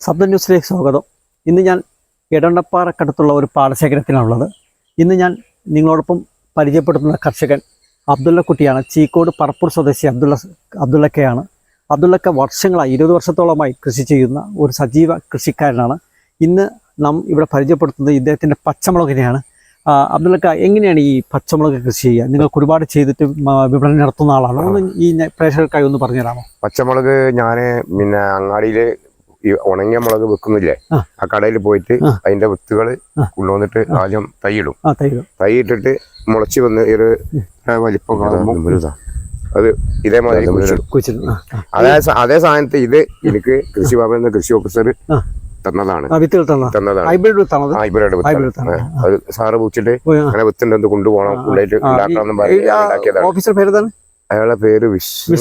ശബ്ദ ന്യൂസിലേക്ക് സ്വാഗതം. ഇന്ന് ഞാൻ എടണ്ടപ്പാറക്കടുത്തുള്ള ഒരു പാടശേഖരത്തിലാണുള്ളത്. ഇന്ന് ഞാൻ നിങ്ങളോടൊപ്പം പരിചയപ്പെടുത്തുന്ന കർഷകൻ അബ്ദുള്ളക്കുട്ടിയാണ്. ചീക്കോട് പറപ്പൂർ സ്വദേശി അബ്ദുള്ള അബ്ദുള്ളക്കയാണ്. അബ്ദുള്ളക്ക വർഷങ്ങളായി ഇരുപത് വർഷത്തോളമായി കൃഷി ചെയ്യുന്ന ഒരു സജീവ കൃഷിക്കാരനാണ്. ഇന്ന് നാം ഇവിടെ പരിചയപ്പെടുത്തുന്നത് ഇദ്ദേഹത്തിന്റെ പച്ചമുളകിനെയാണ്. അബ്ദുള്ളക്ക എങ്ങനെയാണ് ഈ പച്ചമുളക് കൃഷി ചെയ്യുക? നിങ്ങൾക്ക് ഒരുപാട് ചെയ്തിട്ട് വിപണനം നടത്തുന്ന ആളാണ്. ഒന്ന് ഈ പ്രേക്ഷകർക്കായി ഒന്ന് പറഞ്ഞുതരാമോ? പച്ചമുളക് ഞാൻ പിന്നെ അങ്ങാടിയിൽ ഈ ഉണങ്ങിയ മുളക് വെക്കുന്നില്ലേ ആ. കടയിൽ പോയിട്ട്. അതിന്റെ വിത്തുകൾ. കൊണ്ടുവന്നിട്ട് ആദ്യം തൈയിടും. തൈയിട്ടിട്ട് മുളച്ചു തൈ ഇട്ടിട്ട് മുളച്ച് വന്ന് ഒരു വലിപ്പം അത് ഇതേമാതിരി. അതേ അതേ സാധനത്തെ ഇത് എനിക്ക് കൃഷി ഭവനിൽ നിന്ന് കൃഷി ഓഫീസർ തന്നതാണ്. ആ വിത്തുകൾ തന്നതാണ്. ഹൈബ്രിഡ് ഹൈബ്രിഡ് അത്? സാറ് പൂച്ചിട്ട് അങ്ങനെ വിത്തുണ്ടെന്ന് കൊണ്ടുപോകണം ഉണ്ടാക്കണം ഓഫീസർ പേര് അയാളുടെ പേര് വിഷ്ണു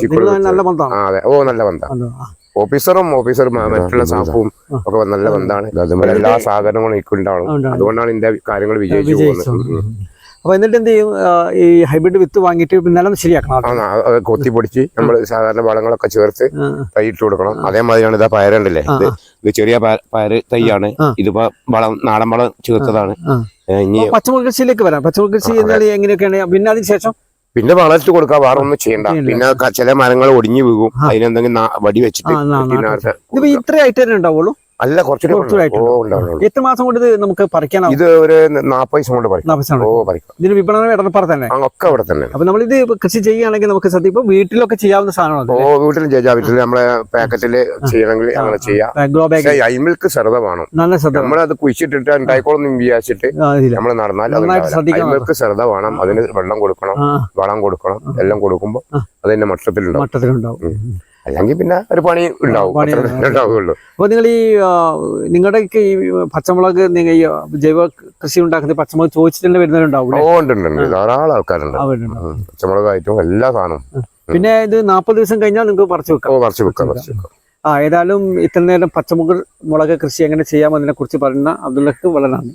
ചീക്കോട് നല്ല ബന്ധമാണ്. അതെ ഓ നല്ല ബന്ധം. ഓഫീസറും ഓഫീസറും മറ്റുള്ള സ്റ്റാഫും ഒക്കെ നല്ല ബന്ധമാണ്. എല്ലാ സാധനങ്ങളും ഉണ്ടാവണം. അതുകൊണ്ടാണ് ഇതിന്റെ കാര്യങ്ങൾ വിജയിച്ചു വിജയിച്ചു. പോകുന്നത്. ഉം, ഉം. അപ്പൊ എന്നിട്ട് എന്ത് ചെയ്യും? ഈ ഹൈബ്രിഡ് വിത്ത് വാങ്ങിയിട്ട് നിലം ശരിയാക്കണം. കൊത്തി പൊടിച്ച് നമ്മൾ സാധാരണ വളങ്ങളൊക്കെ ചേർത്ത് തൈ ഇട്ട് കൊടുക്കണം. അതേമാതിരിയാണ് ഇതാ പയറുണ്ടല്ലേ ഇത് ചെറിയ പയർ പയറ് തൈയാണ്. ഇതിപ്പോ വളം നാടൻ വളം ചേർത്തതാണ്. പച്ചമുളക് കൃഷിയിലേക്ക് വരാം. പച്ചമുളക് കൃഷി എന്നാൽ എങ്ങനെയൊക്കെയാണ്? പിന്നെ അതിന് ശേഷം? പിന്നെ വളർത്തി കൊടുക്കാം. വേറെ ഒന്നും ചെയ്യണ്ട. പിന്നെ ചില മരങ്ങൾ ഒടിഞ്ഞു വീകും. അതിനെന്തെങ്കിലും വടി വെച്ചിട്ട് ഇത്രയായിട്ട് ഇത്ര ആയിട്ട് തന്നെ ഉണ്ടാവുള്ളൂ? അല്ല കുറച്ചുകൂടി എത്ര മാസം കൊണ്ട് ഇത് നമുക്ക് പറിക്കാനാവും? ഇത് ഒരു നാപ്പത് ദിവസം കൊണ്ട് പറിക്കും. ഇതിന് വിപണനം ഇടനപ്പാറ തന്നെ? ഒക്കെ അവിടെ തന്നെ. അപ്പൊ നമ്മൾ ഇത് കൃഷി ചെയ്യുകയാണെങ്കിൽ നമുക്ക് സത്യം ഇപ്പൊ വീട്ടിലൊക്കെ ചെയ്യാവുന്ന സാധനമാണ് ഓ വീട്ടിലും ചെയ്യാം. വീട്ടിൽ നമ്മളെ പാക്കറ്റിൽ ചെയ്യണമെങ്കിൽ അങ്ങനെ ചെയ്യാം. അയിമിൽക്ക് ശ്രദ്ധ വേണം. നല്ല ശ്രദ്ധ. നമ്മളത് കുഴിച്ചിട്ടിട്ട് ഉണ്ടായിക്കോളൊന്നും വിചാരിച്ചിട്ട് നമ്മൾ നടന്നാൽ. അയിമിൽക്ക് ശ്രദ്ധ വേണം. അതിന് വെള്ളം കൊടുക്കണം. വളം കൊടുക്കണം. എല്ലാം കൊടുക്കുമ്പോൾ. അതിന്റെ മട്ടത്തിലുണ്ടാവും മട്ടത്തിലുണ്ടാവും അല്ലെങ്കിൽ പിന്നെ ഒരു പണി ഉണ്ടാവും. ഉണ്ടാവുകയുള്ളൂ. അപ്പൊ നിങ്ങൾ ഈ നിങ്ങളുടെ ഈ പച്ചമുളക് നിങ്ങൾ ഈ ജൈവ കൃഷി ഉണ്ടാക്കുന്ന പച്ചമുളക് ചോദിച്ചിട്ട് തന്നെ വരുന്നവരുണ്ടാവും ഓ ഉണ്ട് ഉണ്ട്, ധാരാളം ആൾക്കാരുണ്ട്. പച്ചമുളകായിട്ടും എല്ലാ സാധനവും. പിന്നെ ഇത് നാൽപ്പത് ദിവസം കഴിഞ്ഞാൽ നിങ്ങൾക്ക് പറിച്ചു വെക്കാം. പറിച്ചു വെക്കാം പറിച്ചു വെക്കാം. ആ ഏതായാലും ഇത്ര നേരം പച്ചമുളക് മുളക് കൃഷി എങ്ങനെ ചെയ്യാമെന്നതിനെ കുറിച്ച് പറയുന്ന അബ്ദുള്ളക്ക് വളരെ നന്ദി.